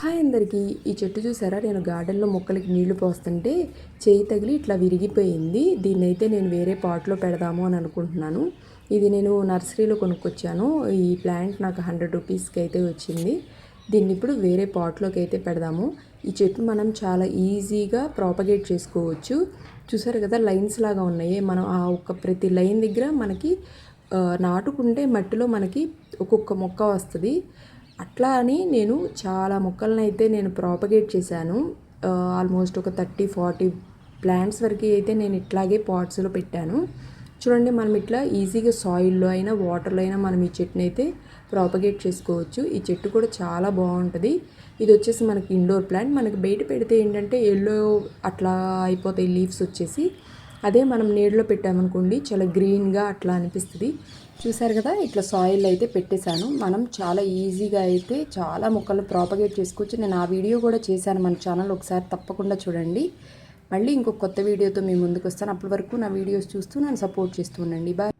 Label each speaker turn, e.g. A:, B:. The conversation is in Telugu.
A: హాయ్ అందరికీ. ఈ చెట్టు చూసారా? నేను గార్డెన్లో మొక్కలకి నీళ్ళు పోస్తుంటే చేయి తగిలి ఇట్లా విరిగిపోయింది. దీన్ని అయితే నేను వేరే పాట్లో పెడదాము అని అనుకుంటున్నాను. ఇది నేను నర్సరీలో కొనుక్కొచ్చాను. ఈ ప్లాంట్ నాకు హండ్రెడ్ రూపీస్కి అయితే వచ్చింది. దీన్ని ఇప్పుడు వేరే పాట్లోకి అయితే పెడదాము. ఈ చెట్టు మనం చాలా ఈజీగా ప్రాపగేట్ చేసుకోవచ్చు. చూసారు కదా లైన్స్ లాగా ఉన్నాయి. మనం ఆ ఒక్క ప్రతి లైన్ దగ్గర మనకి నాటుకుంటే మట్టిలో మనకి ఒక్కొక్క మొక్క వస్తుంది. అట్లా అని నేను చాలా మొక్కలను అయితే నేను ప్రాపగేట్ చేశాను. ఆల్మోస్ట్ ఒక థర్టీ ఫార్టీ ప్లాంట్స్ వరకు అయితే నేను ఇట్లాగే పాట్స్లో పెట్టాను. చూడండి మనం ఇట్లా ఈజీగా సాయిల్లో అయినా వాటర్లో అయినా మనం ఈ చెట్టుని అయితే ప్రాపగేట్ చేసుకోవచ్చు. ఈ చెట్టు కూడా చాలా బాగుంటుంది. ఇది వచ్చేసి మనకి ఇండోర్ ప్లాంట్ మనకి బయట పెడితే ఏంటంటే ఎల్లో అట్లా అయిపోతాయి లీవ్స్ వచ్చేసి. అదే మనం నీడలో పెట్టామనుకోండి చాలా గ్రీన్గా అట్లా అనిపిస్తుంది. చూసారు కదా ఇట్లా సాయిల్ అయితే పెట్టేశాను. మనం చాలా ఈజీగా అయితే చాలా మొక్కలు ప్రాపగేట్ చేసుకోవచ్చు. నేను ఆ వీడియో కూడా చేశాను మన ఛానల్ ఒకసారి తప్పకుండా చూడండి. మళ్ళీ ఇంకొక కొత్త వీడియోతో మీ ముందుకు వస్తాను. అప్పటి వరకు నా వీడియోస్ చూస్తూ నన్ను సపోర్ట్ చేస్తూ ఉండండి. బాయ్